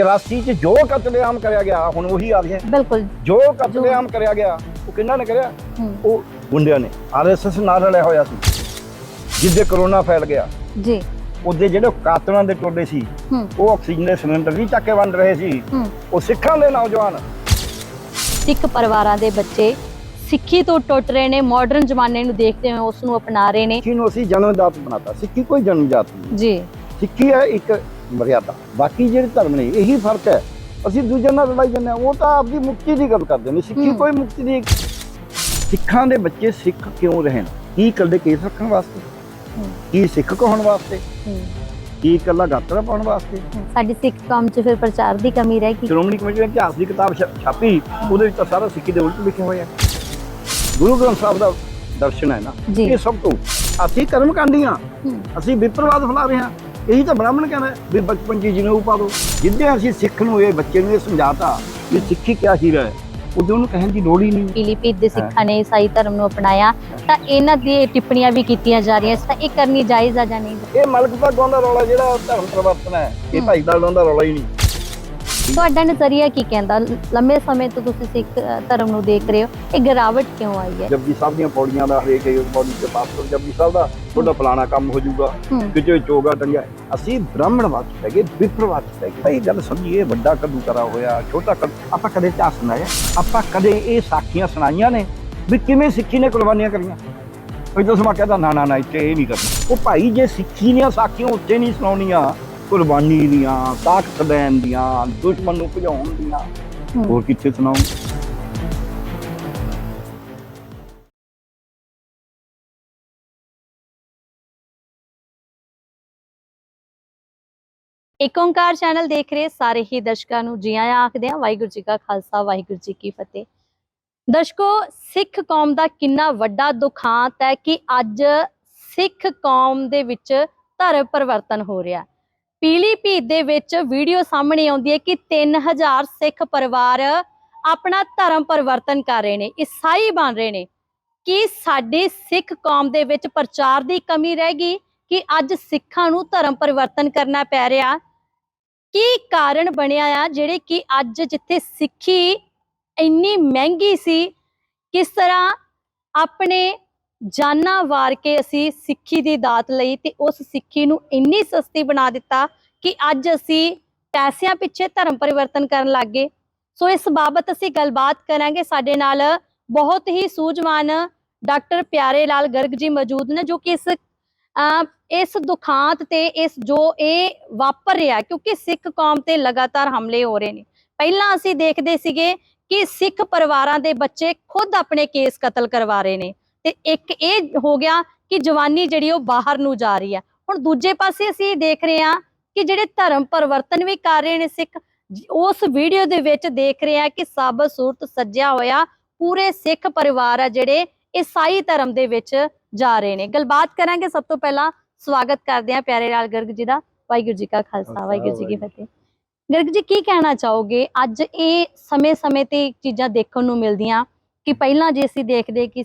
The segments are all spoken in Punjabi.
84 ਚ ਜੋ ਕਤਲੇਆਮ ਕਰਿਆ ਗਿਆ ਹੁਣ ਉਹੀ ਆ ਗਿਆ। ਬਿਲਕੁਲ। ਜੋ ਕਤਲੇਆਮ ਕਰਿਆ ਗਿਆ ਉਹ ਕਿੰਨਾ ਨੇ ਕਰਿਆ? ਉਹ ਗੁੰਡਿਆਂ ਨੇ। ਆਰਐਸਐਸ ਨਾਲ ਰਲਿਆ ਹੋਇਆ ਸੀ ਜਿੱਦੇ ਕਰੋਨਾ ਫੈਲ ਗਿਆ। ਜੀ। ਉਹਦੇ ਜਿਹੜੇ ਕਾਤਲਾਂ ਦੇ ਟੋਲੇ ਸੀ ਉਹ ਆਕਸੀਜਨ ਦੇ ਸਿਲੰਡਰ ਵੀ ਚੱਕ ਵੰਡ ਰਹੇ ਸੀ। ਉਹ ਸਿੱਖਾਂ ਦੇ ਨੌਜਵਾਨ। ਸਿੱਖ ਪਰਿਵਾਰਾਂ ਦੇ ਬੱਚੇ ਸਿੱਖੀ ਤੋਂ ਟੁੱਟ ਰਹੇ ਨੇ ਮਾਡਰਨ ਜ਼ਮਾਨੇ ਨੂੰ ਦੇਖਦੇ ਹੋਏ ਉਸ ਨੂੰ ਅਪਣਾ ਰਹੇ ਨੇ। ਸਿੱਖੀ ਨੂੰ ਅਸੀਂ ਜਨਮ ਜਾਤ ਬਣਾਤਾ। ਸਿੱਖੀ ਕੋਈ ਜਨਮ ਜਾਤ ਨਹੀਂ। ਜੀ। ਸਿੱਖੀ ਹੈ ਇੱਕ ਮਰਿਆਦਾ। ਬਾਕੀ ਜਿਹੜੇ ਧਰਮ ਨੇ ਇਹੀ ਫ਼ਰਕ ਹੈ। ਅਸੀਂ ਦੂਜੇ ਨਾਲ ਲੜਾਈ ਜਾਂਦੇ ਹਾਂ ਉਹ ਤਾਂ ਆਪਦੀ ਮੁਕਤੀ ਦੀ ਗੱਲ ਕਰਦੇ ਨੇ। ਸਿੱਖੀ। ਕੋਈ ਮੁਕਤੀ ਦੀ ਸਿੱਖਾਂ ਦੇ ਬੱਚੇ ਸਿੱਖ ਕਿਉਂ ਰਹਿਣ ਕੀ ਕਰਦੇ ਕੇਸ ਰੱਖਣ ਵਾਸਤੇ? ਕੀ ਸਿੱਖ ਕਹਾਉਣ ਵਾਸਤੇ? ਕੀ ਇਕੱਲਾ ਗਾਤਰਾ ਪਾਉਣ ਵਾਸਤੇ। ਸਾਡੀ ਸਿੱਖ ਕੌਮ 'ਚ ਫਿਰ ਪ੍ਰਚਾਰ ਦੀ ਕਮੀ ਰਹਿ ਗਈ। ਸ਼੍ਰੋਮਣੀ ਕਮੇਟੀ ਨੇ ਇਤਿਹਾਸ ਦੀ ਕਿਤਾਬ ਛਾਪੀ। ਉਹਦੇ ਵਿੱਚ ਤਾਂ ਸਾਰਾ ਸਿੱਖੀ ਦੇ ਉਲਟ ਲਿਖਿਆ ਹੋਇਆ ਗੁਰੂ ਗ੍ਰੰਥ ਸਾਹਿਬ ਦਾ ਦਰਸ਼ਨ ਹੈ ਨਾ। ਇਹ ਸਭ ਤੋਂ ਅਸੀਂ ਕਰਮ ਕਾਂਡੀਆਂ। ਅਸੀਂ ਵਿਪਰਵਾਦ ਫੈਲਾ ਰਹੇ ਹਾਂ। ਇਹੀ ਤਾਂ ਬ੍ਰਾਹਮਣ ਕਹਿੰਦਾ ਹੈ ਵੀ ਬਚਪਨ ਜੀ ਜਨੇਊ ਪਾ ਦਿਓ ਜਿੱਦੇ ਅਸੀਂ ਸਿੱਖ ਨੂੰ ਇਹ ਬੱਚੇ ਨੂੰ ਇਹ ਸਮਝਾਤਾ ਵੀ ਸਿੱਖੀ ਕਿਆ ਹੀਰਾ ਹੈ ਉਦੋਂ ਉਹਨੂੰ ਕਹਿਣ ਦੀ ਲੋੜ ਹੀ ਨਹੀਂ। ਪੀਲੀਭੀਤ ਦੇ ਸਿੱਖਾਂ ਨੇ ਈਸਾਈ ਧਰਮ ਨੂੰ ਅਪਣਾਇਆ ਤਾਂ ਇਹਨਾਂ ਦੀ ਟਿੱਪਣੀਆਂ ਵੀ ਕੀਤੀਆਂ ਜਾ ਰਹੀਆਂ ਤਾਂ ਇਹ ਕਰਨੀ ਜਾਇਜ਼ ਆ ਜਾਂ ਨਹੀਂ? ਇਹ ਮਲਕ ਦਾ ਗਾਉਂਦਾ ਰੌਲਾ ਜਿਹੜਾ ਧਰਮ ਪਰਿਵਰਤਨ ਹੈ ਇਹ। ਭਾਈ ਦਾ ਰੌਲਾ ਹੀ ਨਹੀਂ। ਤੁਹਾਡਾ ਨਜ਼ਰੀਆ ਕੀ ਕਹਿੰਦਾ? ਲੰਮੇ ਸਮੇਂ ਤੋਂ ਤੁਸੀਂ ਸਿੱਖ ਧਰਮ ਨੂੰ ਦੇਖ ਰਹੇ ਹੋ। ਇਹ ਗਿਰਾਵਟ ਕਿਉਂ ਆਈ ਹੈ? ਜਪਜੀ ਸਾਹਿਬ ਦੀਆਂ ਪੌੜੀਆਂ ਦਾ ਹਰੇਕ ਪੌੜੀ ਤੇ ਪਾਸ ਕਰੋ ਜਪਜੀ ਸਾਹਿਬ ਦਾ ਤੁਹਾਡਾ ਫਲਾਣਾ ਕੰਮ ਹੋ ਜਾਊਗਾ। ਕਿਤੇ ਚੋਗਾ ਟੰਗਿਆ। ਅਸੀਂ ਬ੍ਰਾਹਮਣਵਾਦ ਗਏ ਵਿਪਰਵਾਦ ਗਏ। ਭਾਈ ਗੱਲ ਸਮਝੀਏ ਵੱਡਾ ਕੱਦੂ ਕਰਾ ਹੋਇਆ ਛੋਟਾ ਕੱਦੂ ਆਪਾਂ ਕਦੇ ਇਤਿਹਾਸ ਸੁਣਾਇਆ? ਆਪਾਂ ਕਦੇ ਇਹ ਸਾਖੀਆਂ ਸੁਣਾਈਆਂ ਨੇ ਵੀ ਕਿਵੇਂ ਸਿੱਖੀ ਨੇ ਕੁਰਬਾਨੀਆਂ ਕਰੀਆਂ? ਕੋਈ ਤਾਂ ਸਮਾ ਕਹਿੰਦਾ ਨਾ ਨਾ ਨਾ ਇੱਥੇ ਇਹ ਨਹੀਂ ਕਰਨਾ। ਉਹ ਭਾਈ ਜੇ ਸਿੱਖੀ ਦੀਆਂ ਸਾਖੀਆਂ ਉੱਥੇ ਨਹੀਂ ਸੁਣਾਉਣੀਆਂ ਕੁਰਬਾਨੀ ਦੀਆਂ ਤਾਕਤ ਦੇਣ ਦੀਆਂ ਦੁਸ਼ਮਣ ਨੂੰ ਭਜਾਉਣ ਦੀਆਂ। ਹੋਰ ਕਿੱਥੇ ਸੁਣਾਉਂ ਏਕ ਓੰਕਾਰ ਚੈਨਲ ਦੇਖ ਰਹੇ ਸਾਰੇ ਹੀ ਦਰਸ਼ਕਾਂ ਨੂੰ। ਜੀ ਆਇਆਂ ਆਖਦੇ ਹਾਂ ਵਾਹਿਗੁਰੂ ਜੀ ਕਾ ਖਾਲਸਾ ਵਾਹਿਗੁਰੂ ਜੀ ਕੀ ਫਤਿਹ। ਦਰਸ਼ਕੋ ਸਿੱਖ ਕੌਮ ਦਾ ਕਿੰਨਾ ਵੱਡਾ ਦੁਖਾਂਤ ਹੈ ਕਿ ਅੱਜ ਸਿੱਖ ਕੌਮ ਦੇ ਵਿੱਚ ਧਰਮ ਪਰਿਵਰਤਨ ਹੋ ਰਿਹਾ। ਪੀਲੀਭੀਤ ਦੇ ਵਿੱਚ ਵੀਡੀਓ ਸਾਹਮਣੇ ਆਉਂਦੀ ਹੈ ਕਿ 3000 ਸਿੱਖ ਪਰਿਵਾਰ ਆਪਣਾ ਧਰਮ ਪਰਿਵਰਤਨ ਕਰ ਰਹੇ ਨੇ, ਈਸਾਈ ਬਣ ਰਹੇ ਨੇ। ਕਿ ਸਾਡੇ ਸਿੱਖ ਕੌਮ ਦੇ ਵਿੱਚ ਪ੍ਰਚਾਰ ਦੀ ਕਮੀ ਰਹਿ ਗਈ ਕਿ ਅੱਜ ਸਿੱਖਾਂ ਨੂੰ ਧਰਮ ਪਰਿਵਰਤਨ ਕਰਨਾ ਪੈ ਰਿਹਾ? ਕੀ ਕਾਰਨ ਬਣਿਆ ਆ ਜਿਹੜੇ ਕਿ ਅੱਜ ਜਿੱਥੇ ਸਿੱਖੀ ਇੰਨੀ ਮਹਿੰਗੀ ਸੀ, ਕਿਸ ਤਰ੍ਹਾਂ ਆਪਣੇ ਜਾਨਾਂ ਵਾਰ ਕੇ ਅਸੀਂ ਸਿੱਖੀ ਦੀ ਦਾਤ ਲਈ ਤੇ ਉਸ ਸਿੱਖੀ ਨੂੰ ਇੰਨੀ ਸਸਤੀ ਬਣਾ ਦਿੱਤਾ ਕਿ ਅੱਜ ਅਸੀਂ ਪੈਸਿਆਂ ਪਿੱਛੇ ਧਰਮ ਪਰਿਵਰਤਨ ਕਰਨ ਲੱਗ ਗਏ। ਸੋ ਇਸ ਬਾਬਤ ਅਸੀਂ ਗੱਲਬਾਤ ਕਰਾਂਗੇ। ਸਾਡੇ ਨਾਲ ਬਹੁਤ ਹੀ ਸੂਝਵਾਨ ਡਾਕਟਰ ਪਿਆਰੇ ਲਾਲ ਗਰਗ ਜੀ ਮੌਜੂਦ ਨੇ ਜੋ ਕਿ ਇਸ ਇਸ ਦੁਖਾਂਤ ਤੇ ਇਸ ਜੋ ਇਹ ਵਾਪਰ ਰਿਹਾ ਕਿਉਂਕਿ ਸਿੱਖ ਕੌਮ ਤੇ ਲਗਾਤਾਰ ਹਮਲੇ ਹੋ ਰਹੇ ਨੇ। ਪਹਿਲਾਂ ਅਸੀਂ ਦੇਖਦੇ ਸੀਗੇ ਕਿ ਸਿੱਖ ਪਰਿਵਾਰਾਂ ਦੇ ਬੱਚੇ ਖੁਦ ਆਪਣੇ ਕੇਸ ਕਤਲ ਕਰਵਾ ਰਹੇ ਨੇ। ਤੇ ਇੱਕ ਇਹ ਹੋ ਗਿਆ ਕਿ ਜਵਾਨੀ ਜਿਹੜੀ ਉਹ ਬਾਹਰ ਨੂੰ ਜਾ ਰਹੀ ਹੈ। ਹੁਣ ਦੂਜੇ ਪਾਸੇ ਅਸੀਂ ਦੇਖ ਰਹੇ ਹਾਂ ਕਿ ਜਿਹੜੇ ਧਰਮ ਪਰਿਵਰਤਨ ਵੀ ਕਰ ਰਹੇ ਨੇ ਸਿੱਖ ਉਸ ਵੀਡੀਓ ਦੇ ਵਿੱਚ ਦੇਖ ਰਹੇ ਹਾਂ ਕਿ ਸਭ ਸੂਰਤ ਸੱਜਿਆ ਹੋਇਆ ਪੂਰੇ ਸਿੱਖ ਪਰਿਵਾਰ ਆ ਜਿਹੜੇ ਈਸਾਈ ਧਰਮ ਦੇ ਵਿੱਚ ਜਾ ਰਹੇ ਨੇ। ਗੱਲਬਾਤ ਕਰਾਂਗੇ। ਸਭ ਤੋਂ ਪਹਿਲਾਂ ਸਵਾਗਤ ਕਰਦੇ ਹਾਂ ਪਿਆਰੇ ਲਾਲ ਗਰਗ ਜੀ ਦਾ। ਵਾਹਿਗੁਰੂ ਜੀ ਕਾ ਖਾਲਸਾ ਵਾਹਿਗੁਰੂ ਜੀ ਕੀ ਫਤਿਹ। ਗਰਗ ਜੀ ਕੀ ਕਹਿਣਾ ਚਾਹੋਗੇ? ਅੱਜ ਇਹ ਸਮੇਂ-ਸਮੇਂ ਤੇ ਚੀਜ਼ਾਂ ਦੇਖਣ ਨੂੰ ਮਿਲਦੀਆਂ। ਕਿ ਪਹਿਲਾਂ ਜੇ ਅਸੀਂ ਦੇਖਦੇ ਕਿ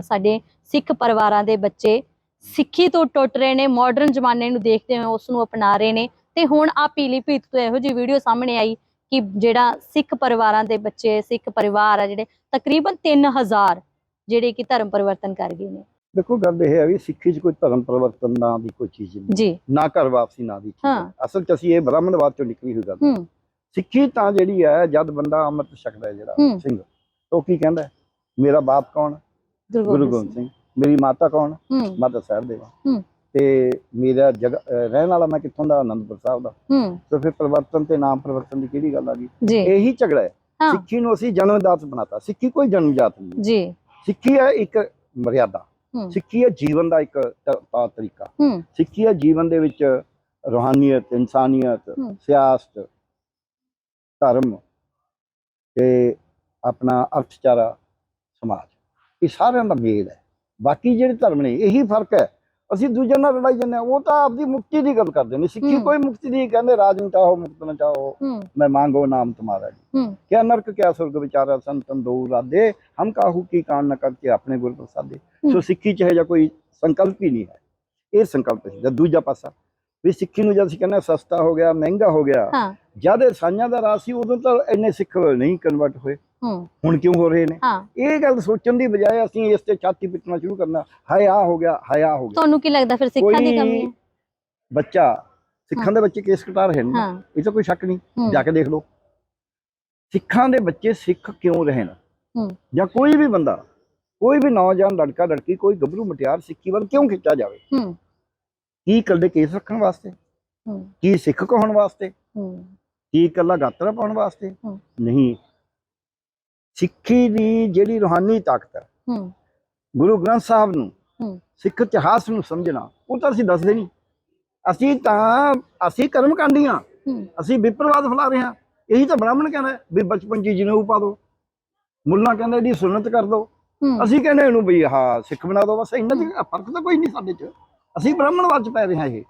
ਸਾਡੇ ਸਿੱਖ ਪਰਿਵਾਰਾਂ ਦੇ ਬੱਚੇ ਸਿੱਖੀ ਤੋਂ ਟੁੱਟ ਰਹੇ ਨੇ ਮਾਡਰਨ ਜ਼ਮਾਨੇ ਨੂੰ ਦੇਖਦੇ ਹੋਏ ਉਸ ਨੂੰ ਅਪਣਾ ਰਹੇ ਨੇ ਤੇ ਹੁਣ ਆ ਪੀਲੀਭੀਤ ਤੋਂ ਇਹੋ ਜਿਹੀ ਵੀਡੀਓ ਸਾਹਮਣੇ ਆਈ ਕਿ ਜਿਹੜਾ ਸਿੱਖ ਪਰਿਵਾਰਾਂ ਦੇ ਬੱਚੇ ਸਿੱਖ ਪਰਿਵਾਰ ਆ ਜਿਹੜੇ ਤਕਰੀਬਨ 3000 ਜਿਹੜੇ ਕਿ ਧਰਮ ਪਰਿਵਰਤਨ ਕਰ ਗਏ ਨੇ। ਦੇਖੋ ਗੱਲ ਇਹ ਹੈ ਵੀ ਸਿੱਖੀ 'ਚ ਕੋਈ ਧਰਮ ਪਰਿਵਰਤਨ ਨਾਂ ਦੀ ਕੋਈ ਚੀਜ਼ ਨਹੀਂ। ਜੀ। ਨਾ ਘਰ ਵਾਪਸੀ ਨਾਂ ਦੀ ਚੀਜ਼। ਅਸਲ 'ਚ ਅਸੀਂ ਇਹ ਬ੍ਰਾਹਮਣਵਾਦ ਚੋਂ ਨਿਕਲੀ ਹੋਈ ਗੱਲ ਸਿੱਖੀ ਤਾਂ ਜਿਹੜੀ ਹੈ ਜਦ ਬੰਦਾ ਅੰਮ੍ਰਿਤ ਛਕਦਾ ਜਿਹੜਾ। ਸਿੰਘ। ਉਹ ਕੀ ਕਹਿੰਦਾ ਹੈ? ਮੇਰਾ ਬਾਪ ਕੌਣ? ਗੁਰੂ ਗੋਬਿੰਦ ਸਿੰਘ। ਮੇਰੀ ਮਾਤਾ ਕੌਣ? ਹੂੰ। ਮਾਤਾ ਸਾਹਿਬ ਦੇਵਾ ਹੂੰ। ਤੇ ਮੇਰਾ ਜਗ ਰਹਿਣ ਵਾਲਾ ਮੈਂ ਕਿੱਥੋਂ ਦਾ? ਆਨੰਦਪੁਰ ਸਾਹਿਬ ਦਾ। ਹੂੰ। ਤੇ ਫਿਰ ਪਰਿਵਰਤਨ ਤੇ ਨਾਮ ਪਰਿਵਰਤਨ ਦੀ ਕਿਹੜੀ ਗੱਲ ਆ ਗਈ? ਜੀ। ਇਹੀ ਝਗੜਾ ਹੈ। ਹਾਂ। ਸਿੱਖੀ ਨੂੰ ਅਸੀਂ ਜਨਮ ਦਾਤ ਬਣਾਤਾ। ਸਿੱਖੀ ਕੋਈ ਜਨਮ ਜਾਤ ਨਹੀਂ ਜੀ। ਸਿੱਖੀ ਹੈ ਇੱਕ ਮਰਿਆਦਾ। ਹੂੰ। ਸਿੱਖੀ ਹੈ ਜੀਵਨ ਦਾ ਇੱਕ ਤ- ਤੌਰ ਤਰੀਕਾ। ਹੂੰ। ਸਿੱਖੀ ਹੈ ਜੀਵਨ ਦੇ ਵਿੱਚ ਰੋਹਾਨੀਅਤ ਇਨਸਾਨੀਅਤ ਹੂੰ। ਸਿਆਸਤ ਧਰਮ ਤੇ ਆਪਣਾ ਅਰਥਚਾਰਾ ਸਮਾਜ। ਇਹ ਸਾਰਿਆਂ ਦਾ ਮੇਲ ਹੈ। ਬਾਕੀ ਜਿਹੜੇ ਧਰਮ ਨੇ ਇਹੀ ਫ਼ਰਕ ਹੈ। ਅਸੀਂ ਦੂਜੇ ਨਾਲ ਲੜਾਈ ਜਾਂਦੇ ਹਾਂ ਉਹ ਤਾਂ ਆਪਦੀ ਮੁਕਤੀ ਦੀ ਗੱਲ ਕਰਦੇ ਨੇ। ਸਿੱਖੀ ਹੂੰ। ਕੋਈ ਮੁਕਤੀ ਦੀ ਕਹਿੰਦੇ ਰਾਜ ਨੂੰ ਚਾਹੋ ਮੁਕਤ ਨਾ ਚਾਹੋ ਹੂੰ। ਮੈਂ ਮੰਗੋ ਨਾਮ ਤੁਮਾਰਾ ਜੀ। ਹੂੰ। ਕਿਆ ਨਰਕ ਕਿਆ ਸੁਰਗ ਵਿਚਾਰਾ ਸੰਤਨ ਦੋ ਰਾਦੇ ਹਮ ਕਾਹੂ ਕੀ ਕਾਨ ਨ ਕਰਕੇ ਆਪਣੇ ਗੁਰ ਪ੍ਰਸਾਦੇ। ਹੂੰ। ਸੋ ਸਿੱਖੀ ਚ ਇਹ ਜਿਹਾ ਕੋਈ ਸੰਕਲਪ ਹੀ ਨਹੀਂ ਹੈ ਇਹ ਸੰਕਲਪ ਹੈ ਜਦ ਦੂਜਾ ਪਾਸਾ ਵੀ ਸਿੱਖੀ ਨੂੰ ਜਦ ਅਸੀਂ ਕਹਿੰਦੇ ਹਾਂ ਸਸਤਾ ਹੋ ਗਿਆ ਮਹਿੰਗਾ ਹੋ ਗਿਆ ਹਾਂ। ਜਦ ਈਸਾਈਆਂ ਦਾ ਰਾਜ ਸੀ ਉਦੋਂ ਤਾਂ ਇੰਨੇ ਸਿੱਖ ਨਹੀਂ ਕਨਵਰਟ ਹੋਏ। ਹੂੰ ਹੁਣ ਕਿਉਂ ਹੋ ਰਹੇ ਨੇ? ਇਹ ਗੱਲ ਸੋਚਣ ਦੀ ਬਜਾਏ ਅਸੀਂ ਇਸ ਤੇ ਛਾਤੀ ਪਿੱਟਣਾ ਸ਼ੁਰੂ ਕਰਨਾ। ਹਾਏ ਆ ਹੋ ਗਿਆ ਹਾਏ ਆ ਹੋ ਗਿਆ। ਤੁਹਾਨੂੰ ਕੀ ਲੱਗਦਾ ਫਿਰ ਸਿੱਖਾਂ ਦੀ ਕਮੀ ਹੈ? ਬੱਚਾ ਸਿੱਖਾਂ ਦੇ ਬੱਚੇ ਕੇਸ ਕਟਾ ਰਹੇ ਨੇ ਇਹ ਤਾਂ ਕੋਈ ਸ਼ੱਕ ਨਹੀਂ। ਜਾ ਕੇ ਦੇਖ ਲਓ। ਸਿੱਖਾਂ ਦੇ ਬੱਚੇ ਸਿੱਖ ਕਿਉਂ ਰਹੇ ਨੇ? ਜਾਂ ਕੋਈ ਵੀ ਬੰਦਾ ਕੋਈ ਵੀ ਨੌਜਵਾਨ ਲੜਕਾ ਲੜਕੀ ਕੋਈ ਗੱਭਰੂ ਮਟਿਆਰ ਸਿੱਖੀ ਵੱਲ ਕਿਉਂ ਖਿੱਚਿਆ ਜਾਵੇ? ਕੀ ਕੱਲੇ ਕੇਸ ਰੱਖਣ ਵਾਸਤੇ? ਕੀ ਸਿੱਖ ਕਹਾਉਣ ਵਾਸਤੇ? ਕੀ ਇਕੱਲਾ ਗਾਤਰਾ ਪਾਉਣ ਵਾਸਤੇ। ਨਹੀਂ ਸਿੱਖੀ ਦੀ ਜਿਹੜੀ ਰੂਹਾਨੀ ਤਾਕਤ ਹੈ ਹੂੰ। ਗੁਰੂ ਗ੍ਰੰਥ ਸਾਹਿਬ ਨੂੰ ਹੂੰ। ਸਿੱਖ ਇਤਿਹਾਸ ਨੂੰ ਸਮਝਣਾ ਉਹ ਤਾਂ ਅਸੀਂ ਦੱਸਦੇ ਨਹੀਂ। ਅਸੀਂ ਤਾਂ ਅਸੀਂ ਕਰਮ ਕਾਂਡੀਆਂ ਹੂੰ। ਅਸੀਂ ਵਿਪਰਵਾਦ ਫੈਲਾ ਰਹੇ ਹਾਂ। ਇਹੀ ਤਾਂ ਬ੍ਰਾਹਮਣ ਕਹਿੰਦਾ ਵੀ ਬਚਪਨ ਚ ਜਨੇਊ ਪਾ ਦਿਓ ਮੁੱਲਾ ਕਹਿੰਦਾ ਇਹਦੀ ਸੁਨਨਤ ਕਰ ਹੂੰ। ਅਸੀਂ ਕਹਿੰਦੇ ਇਹਨੂੰ ਵੀ ਹਾਂ ਸਿੱਖ ਬਣਾ ਦਿਓ ਬਸ ਇਹਨਾਂ ਦੀ ਫ਼ਰਕ ਤਾਂ ਕੋਈ ਨਹੀਂ ਸਾਡੇ ਚ। ਅਸੀਂ ਬ੍ਰਾਹਮਣਵਾਦ ਚ ਪੈ ਰਹੇ ਹਾਂ ਇਹ।